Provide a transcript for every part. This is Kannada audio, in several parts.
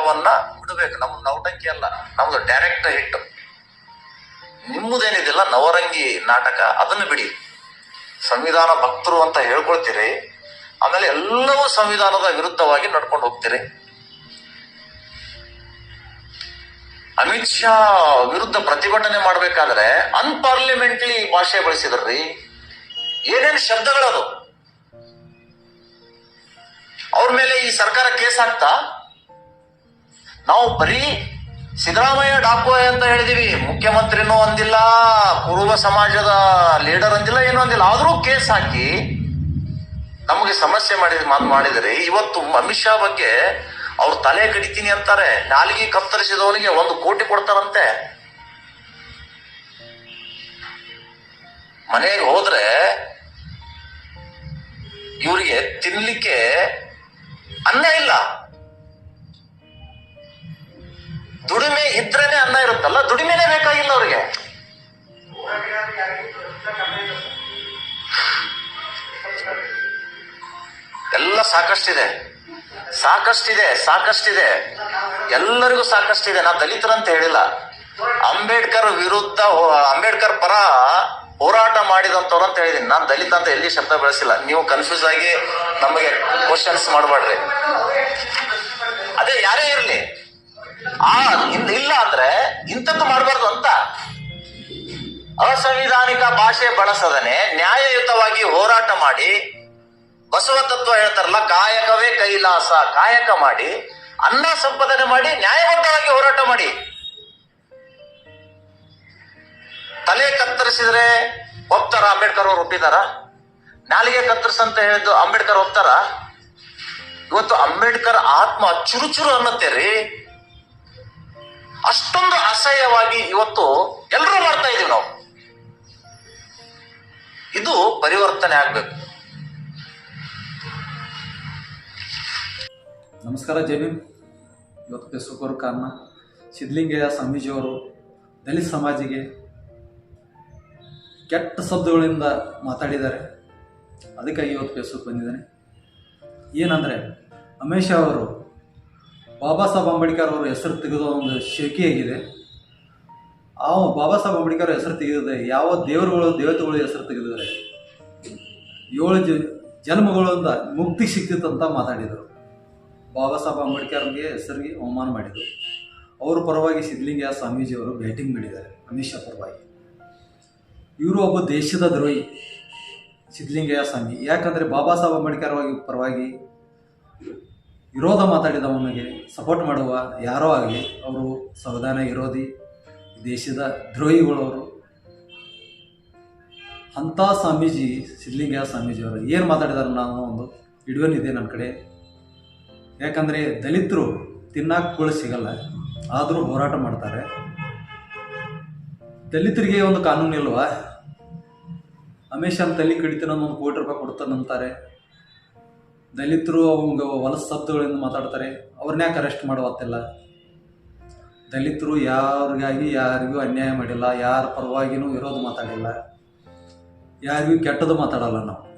ವನ್ನ ಬಿಡಬೇಕು. ನಮ್ಮ ನೌಟಂಕಿ ಅಲ್ಲ, ನಮ್ದು ಡೈರೆಕ್ಟ್ ಹಿಟ್ ನಿಮ್ಮದೇನಿದಿಲ್ಲ, ನವರಂಗಿ ನಾಟಕ, ಅದನ್ನು ಬಿಡಿ. ಸಂವಿಧಾನ ಭಕ್ತರು ಅಂತ ಹೇಳ್ಕೊಳ್ತೀರಿ, ಆಮೇಲೆ ಎಲ್ಲವೂ ಸಂವಿಧಾನದ ವಿರುದ್ಧವಾಗಿ ನಡ್ಕೊಂಡು ಹೋಗ್ತೀರಿ. ಅಮಿತ್ ಶಾ ವಿರುದ್ಧ ಪ್ರತಿಭಟನೆ ಮಾಡ್ಬೇಕಾದ್ರೆ ಅನ್ಪಾರ್ಲಿಮೆಂಟ್ಲಿ ಭಾಷೆ ಬಳಸಿದ್ರಿ. ಏನೇನು ಶಬ್ದಗಳದು? ಅವ್ರ ಮೇಲೆ ಈ ಸರ್ಕಾರ ಕೇಸ್ ಹಾಕ್ತಾ? ನಾವು ಬರೀ ಸಿದ್ದರಾಮಯ್ಯ ಡಾಕು ಅಂತ ಹೇಳಿದೀವಿ. ಮುಖ್ಯಮಂತ್ರಿನೂ ಅಂದಿಲ್ಲ, ಪೂರ್ವ ಸಮಾಜದ ಲೀಡರ್ ಅಂದಿಲ್ಲ, ಏನೂ ಅಂದಿಲ್ಲ. ಆದರೂ ಕೇಸ್ ಹಾಕಿ ನಮಗೆ ಸಮಸ್ಯೆ ಮಾಡಿ ಮಾತು ಮಾಡಿದರೆ ಇವತ್ತು ಅಮಿತ್ ಶಾ ಬಗ್ಗೆ ಅವ್ರು ತಲೆ ಕಡಿತೀನಿ ಅಂತಾರೆ. ನಾಲಿಗೆ ಕತ್ತರಿಸಿದವನಿಗೆ ಒಂದು ಕೋಟಿ ಕೊಡ್ತಾರಂತೆ. ಮನೆಗೆ ಹೋದ್ರೆ ಇವರಿಗೆ ತಿನ್ಲಿಕ್ಕೆ ಅನ್ನ ಇಲ್ಲ. ಇರುತ್ತಲ್ಲ, ದುಡಿಮೆನೆ ಬೇಕಾಗಿಲ್ಲ ಅವ್ರಿಗೆ. ಎಲ್ಲ ಸಾಕಷ್ಟಿದೆ. ಸಾಕಷ್ಟಿದೆ ಸಾಕಷ್ಟಿದೆ. ಎಲ್ಲರಿಗೂ ಸಾಕಷ್ಟಿದೆ. ನಾ ದಲಿತರಂತ ಹೇಳಿಲ್ಲ. ಅಂಬೇಡ್ಕರ್ ವಿರುದ್ಧ ಅಂಬೇಡ್ಕರ್ ಪರ ಹೋರಾಟ ಮಾಡಿದಂತವ್ರು ಅಂತ ಹೇಳಿದೀನಿ. ನಾನು ದಲಿತ ಅಂತ ಎಲ್ಲಿ ಶಬ್ದ ಬಳಸಿಲ್ಲ. ನೀವು ಕನ್ಫ್ಯೂಸ್ ಆಗಿ ನಮಗೆ ಕ್ವಶನ್ಸ್ ಮಾಡಬೇಡ್ರಿ. ಅದೇ ಯಾರೇ ಇರ್ಲಿ. ಇಂಥದ್ದು ಮಾಡಬಾರ್ದು ಅಂತ. ಅಸಂವಿಧಾನಿಕ ಭಾಷೆ ಬಳಸದನೆ ನ್ಯಾಯಯುತವಾಗಿ ಹೋರಾಟ ಮಾಡಿ, ಬಸವ ತತ್ವ ಹೇಳ್ತಾರಲ್ಲ, ಕಾಯಕವೇ ಕೈಲಾಸ, ಕಾಯಕ ಮಾಡಿ, ಅನ್ನ ಸಂಪಾದನೆ ಮಾಡಿ, ನ್ಯಾಯಬದ್ಧವಾಗಿ ಹೋರಾಟ ಮಾಡಿ. ತಲೆ ಕತ್ತರಿಸಿದ್ರೆ ಒಪ್ತಾರ ಅಂಬೇಡ್ಕರ್ ಅವ್ರು ಒಪ್ಪಿದಾರ? ನಾಲಿಗೆ ಕತ್ತರಿಸಂತ ಹೇಳಿದ್ದು ಅಂಬೇಡ್ಕರ್ ಒಪ್ತಾರ? ಇವತ್ತು ಅಂಬೇಡ್ಕರ್ ಆತ್ಮ ಚುರುಚುರು ಅನ್ನತ್ತೆ ರೀ. ಅಷ್ಟೊಂದು ಅಸಹ್ಯವಾಗಿ ಇವತ್ತು ಎಲ್ಲರೂ ಮಾಡ್ತಾ ಇದೀವಿ ನಾವು. ಇದು ಪರಿವರ್ತನೆ ಆಗ್ಬೇಕು. ನಮಸ್ಕಾರ ಜಮೀನ್. ಇವತ್ತು ಫೇಸ್ಬುಕ್ ಕಾರಣ ಸಿದ್ಧಲಿಂಗಯ್ಯ ಸ್ವಾಮೀಜಿಯವರು ದಲಿತ ಸಮಾಜಿಗೆ ಕೆಟ್ಟ ಶಬ್ದಗಳಿಂದ ಮಾತಾಡಿದ್ದಾರೆ. ಅದಕ್ಕಾಗಿ ಇವತ್ತು ಫೇಸ್ಬುಕ್ ಬಂದಿದ್ದಾನೆ. ಏನಂದರೆ, ಅಮೇಶ್ ಅವರು ಬಾಬಾ ಸಾಹೇಬ್ ಅಂಬೇಡ್ಕರ್ ಅವರು ಹೆಸರು ತೆಗೆದ ಒಂದು ಶೇಕಿಯಾಗಿದೆ ಆ ಬಾಬಾ ಸಾಹೇಬ್ ಅಂಬೇಡ್ಕರ್ ಹೆಸರು ತೆಗೆದಿದೆ. ಯಾವ ದೇವರುಗಳು, ದೇವತೆಗಳು ಹೆಸರು ತೆಗೆದಿದ್ದಾರೆ? ಏಳು ಜ, ಜನ್ಮಗಳಿಂದ ಮುಕ್ತಿ ಅಂತ ಮಾತಾಡಿದರು. ಬಾಬಾ ಸಾಹೇಬ್ ಅಂಬೇಡ್ಕರ್ಗೆ ಹೆಸರಿಗೆ ಅವಮಾನ ಮಾಡಿದರು. ಅವ್ರ ಪರವಾಗಿ ಸಿದ್ಧಲಿಂಗಯ್ಯ ಸ್ವಾಮೀಜಿಯವರು ಬ್ಯಾಟಿಂಗ್ ಮಾಡಿದ್ದಾರೆ ಅಮಿತ್ ಶಾ ಪರವಾಗಿ. ಇವರು ಒಬ್ಬ ದೇಶದ ದ್ರೋಹಿ ಸಿದ್ಧಲಿಂಗಯ್ಯ ಸ್ವಾಮಿ. ಯಾಕಂದರೆ ಬಾಬಾ ಸಾಹೇಬ್ ಅಂಬೇಡ್ಕರ್ ವಾಗಿ- ಪರವಾಗಿ ವಿರೋಧ ಮಾತಾಡಿದವನಿಗೆ ಸಪೋರ್ಟ್ ಮಾಡುವ ಯಾರೋ ಆಗಲಿ, ಅವರು ಸಂವಿಧಾನ ವಿರೋಧಿ ದೇಶದ ದ್ರೋಹಿಗಳವರು. ಅಂಥ ಸ್ವಾಮೀಜಿ ಸಿದ್ಧಲಿಂಗಯ್ಯ ಸ್ವಾಮೀಜಿಯವರು ಏನು ಮಾತಾಡಿದಾರೆ ನಾನು ಒಂದು ವಿಡಿಯೋನಿದೆ ನನ್ನ ಕಡೆ. ಯಾಕಂದರೆ ದಲಿತರು ತಿನ್ನಕ್ಕೆ ಸಿಗಲ್ಲ, ಆದರೂ ಹೋರಾಟ ಮಾಡ್ತಾರೆ. ದಲಿತರಿಗೆ ಒಂದು ಕಾನೂನು ಇಲ್ವಾ ಅಮೇಶ್ ತಲೆ ಕಡಿತಾನ ಒಂದು ಕೋಟಿ ರೂಪಾಯಿ ಕೊಡ್ತಾನಂತಾರೆ. ದಲಿತರು ಅವಂಗ ಹೊಲಸ ಶಬ್ದಗಳಿಂದ ಮಾತಾಡ್ತಾರೆ. ಅವ್ರನ್ನ ಯಾಕೆ ಅರೆಸ್ಟ್ ಮಾಡುವತ್ತಿಲ್ಲ ದಲಿತರು ಯಾರಿಗಾಗಿ ಯಾರಿಗೂ ಅನ್ಯಾಯ ಮಾಡಿಲ್ಲ, ಯಾರ ಪರವಾಗಿನೂ ವಿರೋಧ ಮಾತಾಡಿಲ್ಲ. ಯಾರಿಗೂ ಕೆಟ್ಟದ್ದು ಮಾತಾಡಲ್ಲ ನಾವು.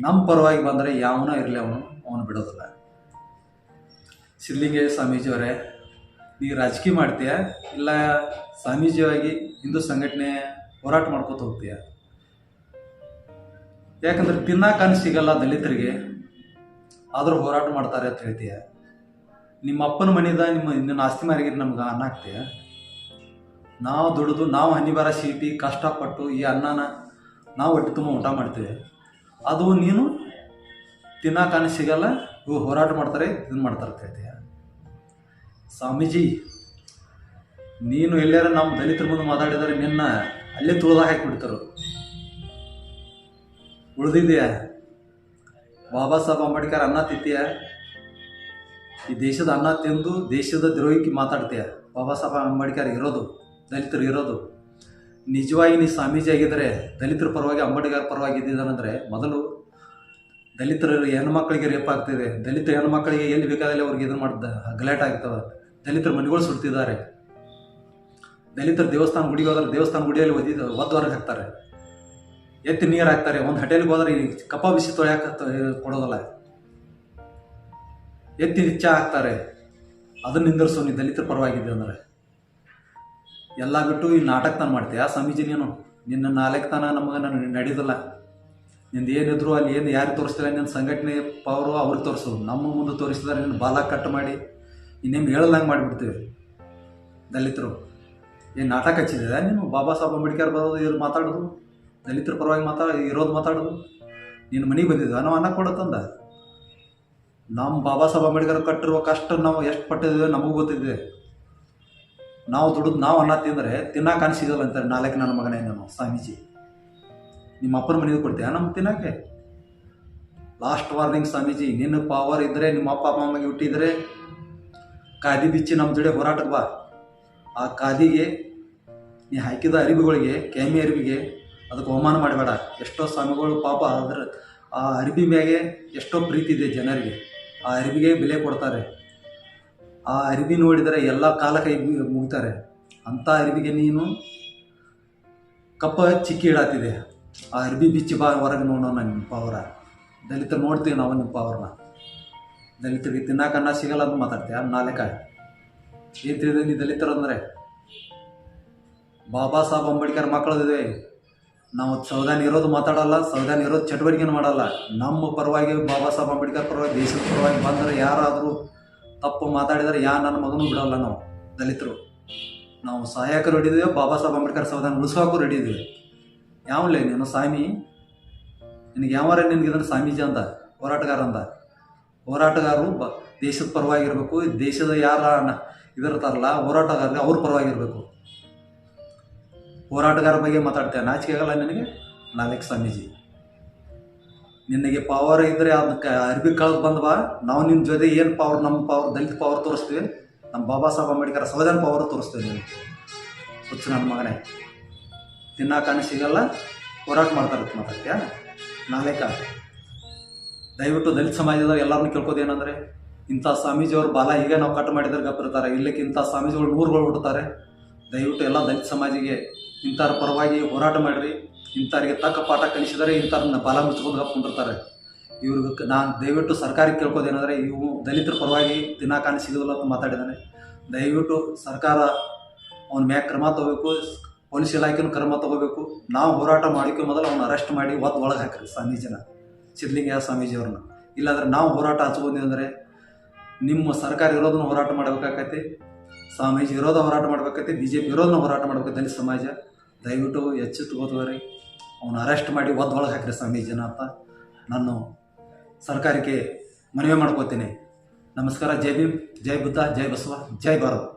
ನಮ್ಮ ಪರವಾಗಿ ಬಂದರೆ ಯಾವನೋ ಇರಲಿ ಅವನು ಅವನು ಬಿಡೋದಿಲ್ಲ. ಸಿದ್ಧಲಿಂಗಯ್ಯ ಸ್ವಾಮೀಜಿಯವರೇ ನೀ ರಾಜಕೀಯ ಮಾಡ್ತೀಯ? ಇಲ್ಲ ಸ್ವಾಮೀಜಿಯಾಗಿ ಹಿಂದೂ ಸಂಘಟನೆ ಹೋರಾಟ ಮಾಡ್ಕೋತ ಹೋಗ್ತೀಯ? ಯಾಕಂದ್ರೆ ತಿನ್ನಕ್ಕೆ ಅನ್ನ ಸಿಗಲ್ಲ ದಲಿತರಿಗೆ. ಆದರೂ ಹೋರಾಟ ಮಾಡ್ತಾರೆ ಅಂತ ಹೇಳ್ತೀಯ? ನಿಮ್ಮ ಅಪ್ಪನ ಮನೆದ ನಿಮ್ಮ ಇನ್ನೊಂದು ಆಸ್ತಿ ಮಾರಿಗೆ ನಮ್ಗೆ ಅನ್ನ ಹಾಕ್ತೀಯ? ನಾವು ದುಡಿದು, ನಾವು ಹನಿ ಬರ ಸೀಟಿ ಕಷ್ಟಪಟ್ಟು ಈ ಅನ್ನನ ನಾವು ಹೊಟ್ಟೆ ತುಂಬ ಊಟ ಮಾಡ್ತೀವಿ. ಅದು ನೀನು ತಿನ್ನಕ ಅನ್ನ ಸಿಗಲ್ಲ, ಇವು ಹೋರಾಟ ಮಾಡ್ತಾರೆ ಇದನ್ನು ಮಾಡ್ತಾರೆ ಹೇಳ್ತೀಯ? ಸ್ವಾಮೀಜಿ, ನೀನು ಎಲ್ಲಾರ ನಮ್ಮ ದಲಿತರ ಮುಂದೆ ಮಾತಾಡಿದರೆ, ನಿನ್ನ ಅಲ್ಲೇ ತುಳಿದ ಹಾಕಿಬಿಡ್ತಾರೆ ಉಳಿದಿದೆಯಾ? ಬಾಬಾ ಸಾಹೇಬ್ ಅಂಬೇಡ್ಕರ್ ಅನ್ನ ತಿಂತೀಯ? ಈ ದೇಶದ ಅನ್ನ ತಿಂದು ದೇಶದ ದ್ರೋಹಿಗೆ ಮಾತಾಡ್ತೀಯ? ಬಾಬಾ ಸಾಹೇಬ್ ಅಂಬೇಡ್ಕರ್ ಇರೋದು, ದಲಿತರು ಇರೋದು. ನಿಜವಾಗಿ ನೀ ಸ್ವಾಮೀಜಿ ಆಗಿದ್ದರೆ ದಲಿತರ ಪರವಾಗಿ, ಅಂಬೇಡ್ಕರ್ ಪರವಾಗಿ ಇದ್ದಿದ್ದಾನಂದರೆ ಮೊದಲು ದಲಿತರ ಹೆಣ್ಮಕ್ಳಿಗೆ ರೇಪ್ ಆಗ್ತಿದೆ. ದಲಿತ ಹೆಣ್ಮಕ್ಳಿಗೆ ಎಲ್ಲಿ ಬೇಕಾದಲ್ಲಿ ಅವ್ರಿಗೆ ಇದನ್ನು ಮಾಡ್ದ, ಗಲಾಟೆ ಆಗ್ತವೆ. ದಲಿತರ ಮನೆಗಳು ಸುಡ್ತಿದ್ದಾರೆ. ದಲಿತರ ದೇವಸ್ಥಾನ ಗುಡಿಗೆ ಹೋದ್ರೆ ದೇವಸ್ಥಾನ ಗುಡಿಯಲ್ಲಿ ಒದ್ದಿದ್ದು ಒದ್ದು ಹೊರಗೆ ಹಾಕ್ತಾರೆ. ಎತ್ತಿ ನೀರು ಹಾಕ್ತಾರೆ. ಒಂದು ಹೋಟೆಲ್ಗೆ ಹೋದ್ರೆ ಈ ಕಪ್ಪ ಬಿಸಿ ತೊಳೆಯಕ್ಕೆ ಕೊಡೋದಲ್ಲ. ಎತ್ತಿ ನಿಚ್ಚ ಹಾಕ್ತಾರೆ. ಅದನ್ನ ನಿಂದಿರ್ಸು, ನೀ ದಲಿತರ ಪರವಾಗಿದ್ದೆ ಅಂದರೆ. ಎಲ್ಲ ಬಿಟ್ಟು ಈ ನಾಟಕ ತಾನು ಮಾಡ್ತೀಯ? ಸ್ವಾಮೀಜಿ ನೀನು? ನಿನ್ನ ನಾಲ್ಕತನ ನಮಗೆ ನಾನು ನಡೆಯೋದಿಲ್ಲ ನಿಂದು ಏನಿದ್ರು ಅಲ್ಲಿ ಏನು ಯಾರು ತೋರಿಸ್ತಿಲ್ಲ, ನಿನ್ನ ಸಂಘಟನೆ ಪವರು ಅವ್ರಿಗೆ ತೋರಿಸೋದು ನಮ್ಮ ಮುಂದೆ ತೋರಿಸಿದ್ರೆ, ನಿನ್ನ ಬಾಲ ಕಟ್ ಮಾಡಿ. ಇನ್ನೇನು ಹಂಗೆ ಮಾಡಿಬಿಡ್ತೀವಿ. ದಲಿತರು. ಏನು ನಾಟಕ ಹಚ್ಚಿದೆ ನೀನು? ಬಾಬಾ ಸಾಹೇಬ್ ಅಂಬೇಡ್ಕರ್ ಬರೋದು, ಇವ್ರು ಮಾತಾಡೋದು. ದಲಿತರ ಪರವಾಗಿ ಮಾತಾಡ ಇರೋದು ಮಾತಾಡೋದು. ನೀನು ಮನೆಗೆ ಬಂದಿದ್ದ, ನಾವು ಅನ್ನ ಕೊಡತ್ತಂದ ನಮ್ಮ ಬಾಬಾ ಸಾಹೇಬ್ ಅಂಬೇಡ್ಕರ್ ಕಟ್ಟಿರುವ ಕಷ್ಟ ನಾವು ಎಷ್ಟು ಪಟ್ಟಿದ್ದೇವೆ ನಮಗೂ ಗೊತ್ತಿದೆ. ನಾವು ದುಡಿದು ನಾವು ಅನ್ನ ತಿಂದರೆ ತಿನ್ನಕ್ಕೆ ಅನಿಸಿದಲ್ಲ ಅಂತಾರೆ. ನಾಲ್ಕು ನನ್ನ ಮಗನೇ ನಾನು, ಸ್ವಾಮೀಜಿ. ನಿಮ್ಮ ಅಪ್ಪನ ಮನೆಗೆ ಕೊಡ್ತೀಯ ನಮ್ಮ ತಿನ್ನಕ್ಕೆ? ಲಾಸ್ಟ್ ವಾರ್ನಿಂಗ್ ಸ್ವಾಮೀಜಿ, ನಿನ್ನ ಪವರ್ ಇದ್ದರೆ ನಿಮ್ಮ ಅಪ್ಪ ಅಮ್ಮಗೆ ಹುಟ್ಟಿದರೆ ಕಾದಿ ಬಿಚ್ಚಿ ನಮ್ಮ ಜೊತೆ ಹೋರಾಟಕ್ಕೆ ಬಾ. ಆ ಕಾದಿಗೆ ನೀ ಹಾಕಿದ ಅರಿವುಗಳಿಗೆ ಕೆಮ್ಮಿ ಅರಿವಿಗೆ ಅದಕ್ಕೆ ಅವಮಾನ ಮಾಡಬೇಡ. ಎಷ್ಟೋ ಸ್ವಾಮಿಗಳು ಪಾಪ ಅದ್ರ ಆ ಅರಿವಿ ಮ್ಯಾಗೆ ಎಷ್ಟೋ ಪ್ರೀತಿ ಇದೆ ಜನರಿಗೆ. ಆ ಅರಿವಿಗೆ ಬೆಲೆ ಕೊಡ್ತಾರೆ. ಆ ಅರಿವಿ ನೋಡಿದರೆ ಎಲ್ಲ ಕಾಲ ಕೈ ಮುಗಿತಾರೆ. ಅಂಥ ಅರಿವಿಗೆ ನೀನು ಕಪ್ಪ ಚಿಕ್ಕಿ ಇಡಾತಿದೆ. ಆ ಅರಿವಿ ಬಿಚ್ಚಿ ಬಾ ಹೊರಗೆ ನೋಡೋಣ ನಿಮ್ಮ ಪಾವರ ದಲಿತರು ನೋಡ್ತೀವಿ ನಾವು ನಿಮ್ಮ ಪಾವರ್ನ ದಲಿತರಿಗೆ ತಿನ್ನಕನ್ನ ಸಿಗಲ್ಲ ಅಂತ ಮಾತಾಡ್ತೀಯ? ನಾಲೆಕ ಏನು ತಿಳಿದೆ ನೀ ದಲಿತರು ಅಂದರೆ? ಬಾಬಾ ಸಾಹೇಬ್ ಅಂಬೇಡ್ಕರ್ ಮಕ್ಕಳದಿದೆ. ನಾವು ಸಂವಿಧಾನ ಇರೋದು ಮಾತಾಡಲ್ಲ ಸಂವಿಧಾನ ಇರೋದು ಚಟುವಟಿಕೆನೂ ಮಾಡಲ್ಲ. ನಮ್ಮ ಪರವಾಗಿ ಬಾಬಾ ಸಾಹೇಬ್ ಅಂಬೇಡ್ಕರ್ ಪರವಾಗಿ, ದೇಶದ ಪರವಾಗಿ ಬಂದರೆ ಯಾರಾದರೂ ತಪ್ಪು ಮಾತಾಡಿದರೆ ಯಾ ನನ್ನ ಮಗನೂ ಬಿಡಲ್ಲ ನಾವು, ದಲಿತರು. ನಾವು ಸಹಾಯಕರು ಹಿಡಿದೀವಿ ಬಾಬಾ ಸಾಹೇಬ್ ಅಂಬೇಡ್ಕರ್ ಸಂವಿಧಾನ ಉಳಿಸೋಕ್ಕೂ ರೆಡಿ ಇದೀವಿ ಯಾವಲೇ ನೀನು ಸ್ವಾಮಿ? ನಿನಗೆ ಯಾವಾರ ನಿನಗೆ ಇದನ್ನು ಸ್ವಾಮೀಜಿ ಅಂತ ಹೋರಾಟಗಾರ ಅಂತ ಹೋರಾಟಗಾರರು ಬ, ದೇಶದ ಪರವಾಗಿರಬೇಕು ದೇಶದ ಯಾರ ಇದಿರ್ತಾರಲ್ಲ, ಹೋರಾಟಗಾರರಿಗೆ ಅವ್ರ ಪರವಾಗಿರಬೇಕು. ಹೋರಾಟಗಾರ ಬಗ್ಗೆ ಮಾತಾಡ್ತೇವೆ ನಾಚಿಕೆ ಆಗಲ್ಲ ನಿನಗೆ? ನಾಲ್ಕು ಸ್ವಾಮೀಜಿ. ನಿನಗೆ ಪವರ್ ಇದ್ದರೆ ಅದಕ್ಕೆ ಅರ್ಬಿ ಕಳೆದು ಬಂದು ಬಾ. ನಾವು ನಿನ್ನ ಜೊತೆ ಏನು ಪವರ್ ನಮ್ಮ ಪವರ್ ದಲಿತ ಪವರ್ ತೋರಿಸ್ತೀವಿ ನಮ್ಮ ಬಾಬಾ ಸಾಹೇಬ್ ಅಂಬೇಡ್ಕರ್ ಸಂವಿಧಾನ ಪವರ್ ತೋರಿಸ್ತೀವಿ ಹುಚ್ಚು ನನ್ನ ಮಗನೇ. ತಿನ್ನಕ್ಕೆ ಸಿಗಲ್ಲ, ಹೋರಾಟ ಮಾಡ್ತಾರೆ ಮಾತಾಡ್ತೀಯ? ನಾಲ್ಕ ದಯವಿಟ್ಟು ದಲಿತ ಸಮಾಜದ ಎಲ್ಲರನ್ನೂ ಕೇಳ್ಕೋದೇನೆಂದರೆ ಇಂಥ ಸ್ವಾಮೀಜಿಯವ್ರ ಬಾಲ ಈಗ ನಾವು ಕಟ್ ಮಾಡಿದ್ರೆ ಗಪ್ಪಿರ್ತಾರೆ. ಇಲ್ಲಕ್ಕೆ ಇಂಥ ಸ್ವಾಮೀಜಿಗಳು ನೂರುಗಳು ಹುಡ್ತಾರೆ ದಯವಿಟ್ಟು ಎಲ್ಲ ದಲಿತ ಸಮಾಜಿಗೆ ಇಂಥವ್ರ ಪರವಾಗಿ ಹೋರಾಟ ಮಾಡಿರಿ ಇಂಥವ್ರಿಗೆ ತಕ್ಕ ಪಾಠ ಕಲಿಸಿದರೆ ಇಂಥವ್ರನ್ನ ಬಾಲ ಮುಚ್ಕೊಂಡು ಹಾಕೊಂಡಿರ್ತಾರೆ ಇವ್ರಿಗೆ ನಾನು ದಯವಿಟ್ಟು ಸರ್ಕಾರಕ್ಕೆ ಕೇಳ್ಕೋದೇನೆಂದರೆ ಇವು ದಲಿತರ ಪರವಾಗಿ ದಿನ ಸಿಗೋದಿಲ್ಲ ಅಂತ ಮಾತಾಡಿದ್ದಾನೆ ದಯವಿಟ್ಟು ಸರ್ಕಾರ ಅವನ ಮ್ಯಾಗ ಕ್ರಮ ತಗೋಬೇಕು, ಪೊಲೀಸ್ ಇಲಾಖೆನೂ ಕ್ರಮ ತಗೋಬೇಕು. ನಾವು ಹೋರಾಟ ಮಾಡಿಕೆ ಮೊದಲು ಅವ್ನು ಅರೆಸ್ಟ್ ಮಾಡಿ ಒತ್ತು ಒಳಗೆ ಹಾಕ್ರಿ ಸ್ವಾಮೀಜಿನ ಸಿದ್ಧಲಿಂಗಯ್ಯ ಸ್ವಾಮೀಜಿಯವ್ರನ್ನ ಇಲ್ಲಾಂದ್ರೆ ನಾವು ಹೋರಾಟ ಹಚ್ಕೊಂಡ್ವಿ ಅಂದರೆ ನಿಮ್ಮ ಸರ್ಕಾರ ಇರೋದನ್ನು ಹೋರಾಟ ಮಾಡಬೇಕಾಗತ್ತೆ ಸ್ವಾಮೀಜಿ ವಿರೋಧ ಹೋರಾಟ ಮಾಡ್ಬೇಕೈತಿ ಬಿ ಜೆ ಪಿ ವಿರೋಧನ ಹೋರಾಟ ಮಾಡ್ಬೇಕು ದಲಿತ ಸಮಾಜ. ದಯವಿಟ್ಟು ಎಚ್ಚೆತ್ತುಕೋತೀವ್ರಿ ಅವನು ಅರೆಸ್ಟ್ ಮಾಡಿ ಒದ್ದೊಳಗೆ ಹಾಕ್ರಿ ಸ್ವಾಮೀಜಿನ ಅಂತ ನಾನು ಸರ್ಕಾರಕ್ಕೆ ಮನವಿ ಮಾಡ್ಕೋತೀನಿ. ನಮಸ್ಕಾರ, ಜೈ ಭೀಮ್, ಜೈ ಬುದ್ಧ, ಜೈ ಬಸವ, ಜೈ ಭಾರತ್.